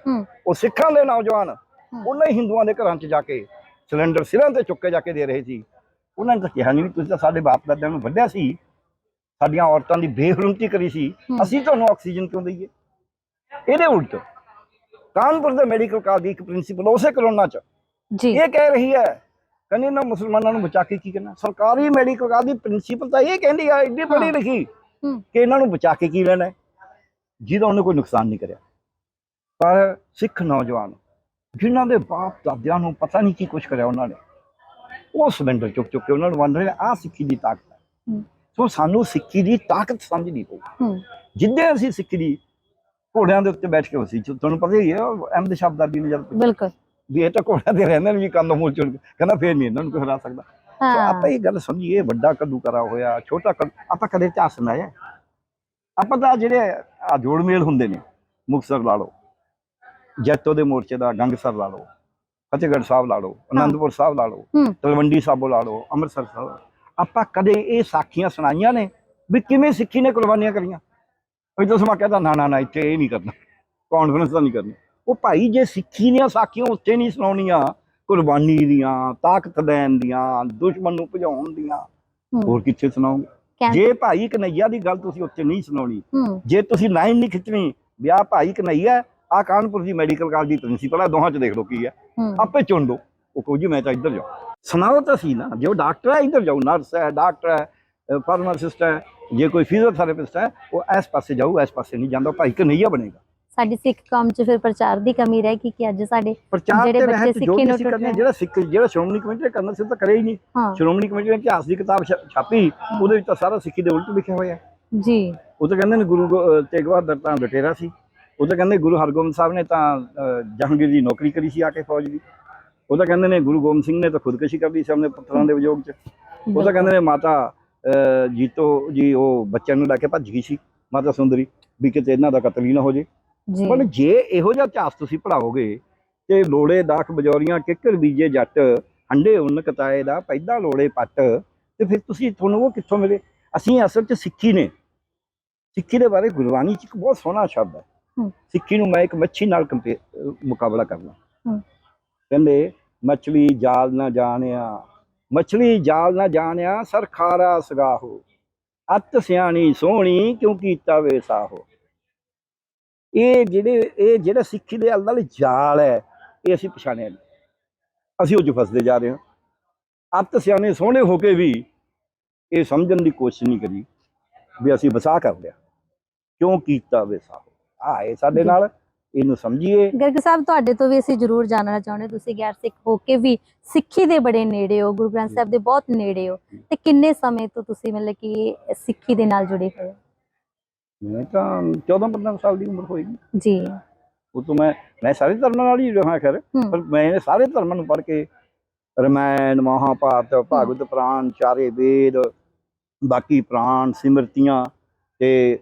ਉਹ ਸਿੱਖਾਂ ਦੇ ਨੌਜਵਾਨ। ਉਹਨਾਂ ਹੀ ਹਿੰਦੂਆਂ ਦੇ ਘਰਾਂ 'ਚ ਜਾ ਕੇ ਸਿਲੰਡਰ ਸਿਰਾਂ ਤੇ ਚੁੱਕ ਕੇ ਜਾ ਕੇ ਦੇ ਰਹੇ ਸੀ। ਉਹਨਾਂ ਨੇ ਤਾਂ ਕਿਹਾ ਨਹੀਂ ਤੁਸੀਂ ਤਾਂ ਸਾਡੇ ਬਾਪ ਦਾਦਿਆਂ ਨੂੰ ਵੱਢਿਆ ਸੀ। ਸਾਡੀਆਂ ਔਰਤਾਂ ਦੀ ਬੇਹਰਮਤੀ ਕਰੀ ਸੀ। ਅਸੀਂ ਤੁਹਾਨੂੰ ਆਕਸੀਜਨ ਕਿਉਂ ਦਈਏ? ਇਹਦੇ ਉਲਟ ਕਾਨਪੁਰ ਦੇ ਮੈਡੀਕਲ ਕਾਲਜ ਦੀ ਇੱਕ ਪ੍ਰਿੰਸੀਪਲ ਉਸੇ ਕਰੋਨਾ 'ਚ ਜੀ। ਇਹ ਕਹਿ ਰਹੀ ਹੈ ਕਹਿੰਦੀ ਨਾ ਮੁਸਲਮਾਨਾਂ ਨੂੰ ਬਚਾ ਕੇ ਕੀ ਕਰਨਾ? ਸਰਕਾਰੀ ਮੈਡੀਕਲ ਕਾਲਜ ਦੀ ਪ੍ਰਿੰਸੀਪਲ ਤਾਂ ਇਹ ਕਹਿੰਦੀ ਆ ਇੱਡੀ ਪੜ੍ਹੀ ਲਿਖੀ ਕਿ ਇਹਨਾਂ ਨੂੰ ਬਚਾ ਕੇ ਕੀ ਲੈਣਾ ਜਿਹਦਾ ਉਹਨੇ ਕੋਈ ਨੁਕਸਾਨ ਨਹੀਂ ਕਰਿਆ। ਪਰ ਸਿੱਖ ਨੌਜਵਾਨ ਜਿਨ੍ਹਾਂ ਦੇ ਬਾਪ ਦਾਦਿਆਂ ਨੂੰ ਪਤਾ ਨਹੀਂ ਕੀ ਕੁਛ ਕਰਿਆ ਉਹਨਾਂ ਨੇ ਉਹ ਸਿਲੰਡਰ ਚੁੱਕ ਚੁੱਕ ਕੇ ਉਹਨਾਂ ਨੂੰ ਵੰਡ ਰਹੇ ਆ ਸਿੱਖੀ ਦੀ ਤਾਕਤ ਹੈ। ਸੋ ਸਾਨੂੰ ਸਿੱਖੀ ਦੀ ਤਾਕਤ ਸਮਝਣੀ ਪਊ। ਜਿੱਦੇ ਅਸੀਂ ਸਿੱਖੀ ਦੀ ਘੋੜਿਆਂ ਦੇ ਉੱਤੇ ਬੈਠ ਕੇ ਹੋਸੀ ਤੁਹਾਨੂੰ ਪਤਾ ਹੀ ਹੈ ਅਹਿਮਦ ਸ਼ਬਦਾਦੀ ਨੇ ਜਦ ਬਿਲਕੁਲ। ਵੀ ਇਹ ਤਾਂ ਘੋੜਿਆਂ ਤੇ ਰਹਿੰਦੇ ਨੇ ਵੀ ਕੰਨ ਮੂਲ ਚੁਣ ਕੇ ਕਹਿੰਦਾ ਫੇਰ ਨਹੀਂ ਇਹਨਾਂ ਨੂੰ ਕੋਈ ਹਰਾ ਸਕਦਾ। ਆਪਾਂ ਇਹ ਗੱਲ ਸਮਝੀਏ ਵੱਡਾ ਕੱਦੂ ਕਰਾ ਹੋਇਆ ਛੋਟਾ ਕੱਦੂ ਆਪਾਂ ਕਦੇ ਝਾਸ ਨਾ ਹੈ? ਆਪਾਂ ਤਾਂ ਜਿਹੜੇ ਆ ਜੋੜ ਮੇਲ ਹੁੰਦੇ ਨੇ ਮੁਕਤਸਰ ਲਾ ਲਓ। ਜੈਤੋ ਦੇ ਮੋਰਚੇ ਦਾ ਗੰਗਸਰ ਲਾ ਲਓ ਫਤਿਹਗੜ੍ਹ ਸਾਹਿਬ ਲਾ ਲਓ ਅਨੰਦਪੁਰ ਸਾਹਿਬ ਲਾ ਲਓ ਤਲਵੰਡੀ ਸਾਬੋ ਲਾ ਲਓ ਅੰਮ੍ਰਿਤਸਰ ਸਾਹਿਬ ਆਪਾਂ ਕਦੇ ਇਹ ਸਾਖੀਆਂ ਸੁਣਾਈਆਂ ਨੇ ਵੀ ਕਿਵੇਂ ਸਿੱਖੀ ਨੇ ਕੁਰਬਾਨੀਆਂ ਕਰੀਆਂ? ਕੋਈ ਤਾਂ ਸਮਾ ਕਹਿੰਦਾ ਨਾ ਨਾ ਨਾ ਇੱਥੇ ਇਹ ਨਹੀਂ ਕਰਨਾ ਕਾਨਫਰੰਸ ਤਾਂ ਨਹੀਂ ਕਰਨੀ। ਉਹ ਭਾਈ ਜੇ ਸਿੱਖੀ ਦੀਆਂ ਸਾਖੀਆਂ ਉੱਥੇ ਨਹੀਂ ਸੁਣਾਉਣੀਆਂ ਕੁਰਬਾਨੀ ਦੀਆਂ ਤਾਕਤ ਦੇਣ ਦੀਆਂ ਦੁਸ਼ਮਣ ਨੂੰ ਭਜਾਉਣ ਦੀਆਂ ਹੋਰ ਕਿੱਥੇ ਕਹਿਣ ਜੇ ਭਾਈ ਕਨਈਆ ਦੀ ਗੱਲ ਤੁਸੀਂ ਉੱਥੇ ਨਹੀਂ ਸੁਣਾਉਣੀ ਜੇ ਤੁਸੀਂ ਲਾਈਨ ਨਹੀਂ ਖਿੱਚਣੀ ਵੀ ਆਹ ਭਾਈ ਕਨਈਆ ਆ ਕਾਨਪੁਰ ਦੀ ਮੈਡੀਕਲ ਕਾਲਜ ਦੀ ਪ੍ਰਿੰਸੀਪਲ ਆ ਦੋਹਾਂ ਚ ਦੇਖ ਲਓ ਕੀ ਹੂੰ। ਆਪੇ ਚੁਣ ਲਓ। ਉਹ ਕਹੂ ਜੀ ਮੈਂ ਤਾਂ ਇੱਧਰ ਜਾਉ ਸੁਣਾਓ ਤਾਂ ਸੀ ਨਾ ਜੋ ਡਾਕਟਰ ਹੈ ਇੱਧਰ ਜਾਓ ਨਰਸ ਹੈ ਡਾਕਟਰ ਹੈ ਫਾਰਮਾਸਿਸਟ ਹੈ ਜੇ ਕੋਈ ਫਿਜ਼ੀਓਥੈਰੇਪਿਸਟ ਹੈ ਉਹ ਇਸ ਪਾਸੇ ਜਾਊ ਇਸ ਪਾਸੇ ਨਹੀਂ ਜਾਂਦਾ ਭਾਈ ਕਨਈਆ ਬਣੇਗਾ। ਸਾਡੀ ਸਿੱਖ ਕੌਮ 'ਚ ਫਿਰ ਪ੍ਰਚਾਰ ਦੀ ਕਮੀ ਰਹਿ ਗਈ ਕਿ ਅੱਜ ਸਾਡੇ ਪ੍ਰਚਾਰ ਜਿਹੜੇ ਤੇ ਬੱਚੇ ਰਹਿਤ ਜੋ ਸਿੱਖੀ ਵੀ ਅਸੀਂ ਕਰਨਾ। ਜਿਹੜਾ ਸਿੱਖ ਜਿਹੜਾ ਸ਼੍ਰੋਮਣੀ ਕਮੇਟੀ ਨੇ ਕਰਨਾ ਸੀ ਤਾਂ ਕਰੇ ਹੀ ਨਹੀਂ। ਸ਼੍ਰੋਮਣੀ ਕਮੇਟੀ ਨੇ ਇਤਿਹਾਸ ਦੀ ਕਿਤਾਬ ਛਾਪੀ ਉਹਦੇ ਵਿੱਚ ਤਾਂ ਸਾਰਾ ਸਿੱਖੀ ਦੇ ਉਲਟ ਲਿਖਿਆ ਹੋਇਆ। ਜੀ। ਉਹ ਤਾਂ ਕਹਿੰਦੇ ਨੇ ਗੁਰੂ ਤੇਗ ਬਹਾਦਰ ਤਾਂ ਲਟੇਰਾ ਸੀ। ਉਹ ਤਾਂ ਕਹਿੰਦੇ ਗੁਰੂ ਹਰਗੋਬਿੰਦ ਸਾਹਿਬ ਨੇ ਤਾਂ ਜਹਾਂਗੀਰ ਦੀ ਨੌਕਰੀ ਕਰੀ ਸੀ ਆ ਕੇ ਫੌਜ ਦੀ। ਉਹ ਤਾਂ ਕਹਿੰਦੇ ਨੇ ਗੁਰੂ ਗੋਬਿੰਦ ਸਿੰਘ ਨੇ ਤਾਂ ਖੁਦਕੁਸ਼ੀ ਕਰ ਲਈ ਸੀ ਆਪਣੇ ਪੁੱਤਰਾਂ ਦੇ ਵਿਯੋਗ 'ਚ। ਉਹ ਤਾਂ ਕਹਿੰਦੇ ਨੇ ਮਾਤਾ ਜੀਤੋ ਜੀ ਉਹ ਬੱਚਿਆਂ ਨੂੰ ਲੈ ਕੇ ਭੱਜ ਗਈ ਸੀ ਮਾਤਾ ਸੁੰਦਰੀ ਵੀ ਕਿਤੇ ਇਹਨਾਂ ਦਾ ਕਤਲ ਹੀ ਨਾ ਹੋ ਜੀ। ਪਰ ਜੇ ਇਹੋ ਜਿਹਾ ਇਤਿਹਾਸ ਤੁਸੀਂ ਪੜਾਓਗੇ ਤੇ ਲੋੜੇ ਦਾਖ ਬਜੌਰੀਆਂ ਕਿੱਕਰ ਬੀਜੇ ਜੱਟ ਹੰਡੇ ਉਨ ਕਤਾਏ ਦਾ ਪੈਦਾ ਲੋੜੇ ਪੱਟ ਤੇ ਫਿਰ ਤੁਸੀਂ ਤੁਹਾਨੂੰ ਉਹ ਕਿੱਥੋਂ ਮਿਲੇ? ਅਸੀਂ ਅਸਲ 'ਚ ਸਿੱਖੀ ਨੇ। ਸਿੱਖੀ ਦੇ ਬਾਰੇ ਗੁਰਬਾਣੀ 'ਚ ਇੱਕ ਬਹੁਤ ਸੋਹਣਾ ਸ਼ਬਦ ਹੈ। ਹੂੰ। ਸਿੱਖੀ ਨੂੰ ਮੈਂ ਇੱਕ ਮੱਛੀ ਨਾਲ ਮੁਕਾਬਲਾ ਕਰਨਾ ਹੂੰ। ਕਹਿੰਦੇ ਮਛਲੀ ਜਾਲ ਨਾ ਜਾਣਿਆ ਮਛਲੀ ਜਾਲ ਨਾ ਜਾਣਿਆ ਸਰਖਾਰਾ ਸਗਾਹੋ। ਅੱਤ ਸਿਆਣੀ ਸੋਹਣੀ ਕਿਉਂ ਕੀਤਾ ਵੇ ਸਾਹੋ? ਇਹ ਜਿਹੜੇ ਇਹ ਜਿਹੜਾ ਸਿੱਖੀ ਦੇ ਅਲ ਨਾਲ ਜਾਲ ਹੈ ਇਹ ਅਸੀਂ ਪਛਾਣਿਆ ਨਹੀਂ। ਅਸੀਂ ਉਹ 'ਚ ਫਸਦੇ ਜਾ ਰਹੇ ਹਾਂ। ਅੱਤ ਸਿਆਣੇ ਸੋਹਣੇ ਹੋ ਕੇ ਵੀ ਇਹ ਸਮਝਣ ਦੀ ਕੋਸ਼ਿਸ਼ ਨਹੀਂ ਕਰੀ ਵੀ ਅਸੀਂ ਵਸਾ ਕਰ ਲਿਆ। ਕਿਉਂ ਕੀਤਾ ਵਿਸਾ ਆ ਇਹ ਸਾਡੇ। ਨਾਲ ਇਹਨੂੰ ਸਮਝੀਏ। ਗਰਗ ਸਾਹਿਬ ਤੁਹਾਡੇ ਤੋਂ ਵੀ ਅਸੀਂ ਜ਼ਰੂਰ ਜਾਣਨਾ ਚਾਹੁੰਦੇ ਤੁਸੀਂ ਗੈਰ ਸਿੱਖ ਹੋ ਕੇ ਵੀ ਸਿੱਖੀ ਦੇ ਬੜੇ ਨੇੜੇ ਹੋ ਗੁਰੂ ਗ੍ਰੰਥ ਸਾਹਿਬ ਦੇ ਬਹੁਤ ਨੇੜੇ ਹੋ। ਤੇ ਕਿੰਨੇ ਸਮੇਂ ਤੋਂ ਤੁਸੀਂ ਮਤਲਬ ਕਿ ਸਿੱਖੀ ਦੇ ਨਾਲ ਜੁੜੇ ਹੋਏ ਹੋ? ਮੈਂ ਤਾਂ 14 15 ਸਾਲ ਦੀ ਉਮਰ ਹੋਏਗੀ। ਜੀ। ਉਹ ਤੋਂ ਮੈਂ ਮੈਂ ਸਾਰੇ ਧਰਮਾਂ ਨਾਲ ਹੀ ਰਹਾ ਖੈਰ। ਪਰ ਮੈਂ ਸਾਰੇ ਧਰਮਾਂ ਨੂੰ ਪੜ੍ਹ ਕੇ ਰਮਾਇਣ ਮਹਾਭਾਰਤ ਭਾਗਵਤ ਪੁਰਾਣ ਚਾਰੇ ਵੇਦ ਬਾਕੀ ਪੁਰਾਣ ਸਿਮਰਤੀਆਂ ਤੇ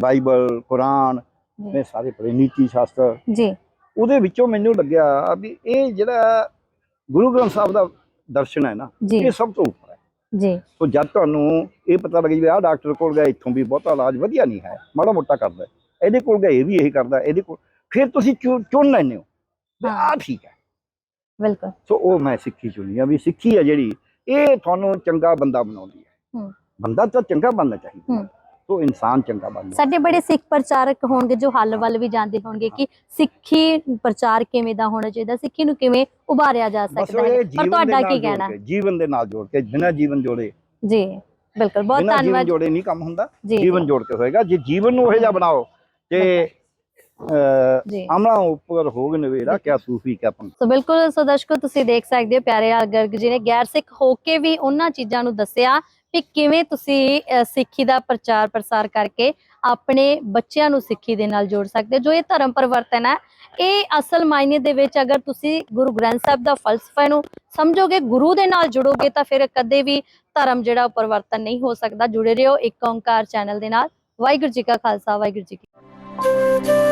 ਬਾਈਬਲ ਕੁਰਾਨ। ਮੈਂ ਸਾਰੇ ਪੜ੍ਹੇ ਨੀਤੀ ਸ਼ਾਸਤਰ। ਜੀ। ਉਹਦੇ ਵਿੱਚੋਂ ਮੈਨੂੰ ਲੱਗਿਆ ਵੀ ਇਹ ਜਿਹੜਾ ਗੁਰੂ ਗ੍ਰੰਥ ਸਾਹਿਬ ਦਾ ਦਰਸ਼ਨ ਹੈ ਨਾ ਇਹ ਸਭ ਤੋਂ ਜੀ ਸੋ ਜਦ ਤੁਹਾਨੂੰ ਇਹ ਪਤਾ ਲੱਗੇ ਵੀ ਆਹ ਡਾਕਟਰ ਕੋਲ ਗਏ ਇੱਥੋਂ ਵੀ ਬਹੁਤਾ ਇਲਾਜ ਵਧੀਆ ਨਹੀਂ ਹੈ ਮਾੜਾ ਮੋਟਾ ਕਰਦਾ। ਇਹਦੇ ਕੋਲ ਗਏ ਇਹ ਵੀ ਇਹੀ ਕਰਦਾ ਇਹਦੇ ਕੋਲ ਫਿਰ ਤੁਸੀਂ ਚੁਣ ਲੈਂਦੇ ਹੋ। ਆਹ ਠੀਕ ਹੈ ਬਿਲਕੁਲ ਸੋ ਉਹ ਮੈਂ ਸਿੱਖੀ ਚੁਣੀ ਆ ਵੀ ਸਿੱਖੀ ਹੈ ਜਿਹੜੀ ਇਹ ਤੁਹਾਨੂੰ ਚੰਗਾ ਬੰਦਾ ਬਣਾਉਂਦੀ ਹੈ ਹੂੰ। ਬੰਦਾ ਤਾਂ ਚੰਗਾ ਬਣਨਾ ਚਾਹੀਦਾ। ਸੋ ਇਨਸਾਨ ਚੰਗਾ ਬਣਨਾ ਸਾਡੇ ਬੜੇ ਸਿੱਖ ਪ੍ਰਚਾਰਕ ਹੋਣਗੇ ਜੋ ਹੱਲ ਵੱਲ ਵੀ ਜਾਂਦੇ ਹੋਣਗੇ ਕਿ ਸਿੱਖੀ ਪ੍ਰਚਾਰ ਕਿਵੇਂ ਦਾ ਹੋਣਾ ਚਾਹੀਦਾ ਸਿੱਖੀ ਨੂੰ ਕਿਵੇਂ ਉਭਾਰਿਆ ਜਾ ਸਕਦਾ ਹੈ ਇਹ ਪਰ ਤੁਹਾਡਾ ਕੀ ਕਹਿਣਾ? ਜੀਵਨ ਦੇ ਨਾਲ ਜੋੜ ਕੇ ਬਿਨਾਂ ਜੀਵਨ ਜੋੜੇ। ਜੀ ਬਿਲਕੁਲ ਬਹੁਤ ਬਿਨਾਂ ਜੀਵਨ ਧੰਨਵਾਦ। ਜੋੜੇ ਨਹੀਂ ਕੰਮ ਹੁੰਦਾ ਜੀਵਨ ਜੋੜ ਕੇ ਹੋਏਗਾ। ਜੇ ਜੀਵਨ ਨੂੰ ਉਹ ਜਿਹਾ ਬਣਾਓ ਤੇ ਅਮਲਾ ਉੱਪਰ ਹੋਗ ਨਵੇੜਾ ਕਿਆ ਸੂਫੀ ਕਿਆ ਪੰਥ। ਸੋ ਬਿਲਕੁਲ ਸੋ ਦਰਸ਼ਕੋ ਤੁਸੀਂ ਦੇਖ ਸਕਦੇ ਹੋ ਪਿਆਰੇ ਗਰਗ ਜੀ ਨੇ ਗੈਰ ਸਿੱਖ ਹੋ ਕੇ ਵੀ ਉਹਨਾਂ ਚੀਜ਼ਾਂ ਨੂੰ ਦੱਸਿਆ। ਕਿ ਕਿਵੇਂ ਤੁਸੀਂ ਸਿੱਖੀ ਦਾ ਪ੍ਰਚਾਰ ਪ੍ਰਸਾਰ ਕਰਕੇ ਆਪਣੇ ਬੱਚਿਆਂ ਨੂੰ ਸਿੱਖੀ ਦੇ ਨਾਲ ਜੋੜ ਸਕਦੇ ਹੋ? ਜੋ ਇਹ ਧਰਮ ਪਰਿਵਰਤਨ ਹੈ, ਇਹ ਅਸਲ ਮਾਇਨੇ ਦੇ ਵਿੱਚ ਅਗਰ ਤੁਸੀਂ ਗੁਰੂ ਗ੍ਰੰਥ ਸਾਹਿਬ ਦਾ ਫਲਸਫਾ ਨੂੰ ਸਮਝੋਗੇ, ਗੁਰੂ ਦੇ ਨਾਲ ਜੁੜੋਗੇ, ਤਾਂ ਫਿਰ ਕਦੇ ਵੀ ਧਰਮ ਜਿਹੜਾ ਉਹ ਪਰਿਵਰਤਨ ਨਹੀਂ ਹੋ ਸਕਦਾ। ਜੁੜੇ ਰਹੋ ਇੱਕ ਓੰਕਾਰ ਚੈਨਲ ਦੇ ਨਾਲ। ਵਾਹਿਗੁਰੂ ਜੀ ਕਾ ਖਾਲਸਾ, ਵਾਹਿਗੁਰੂ ਜੀ ਕੀ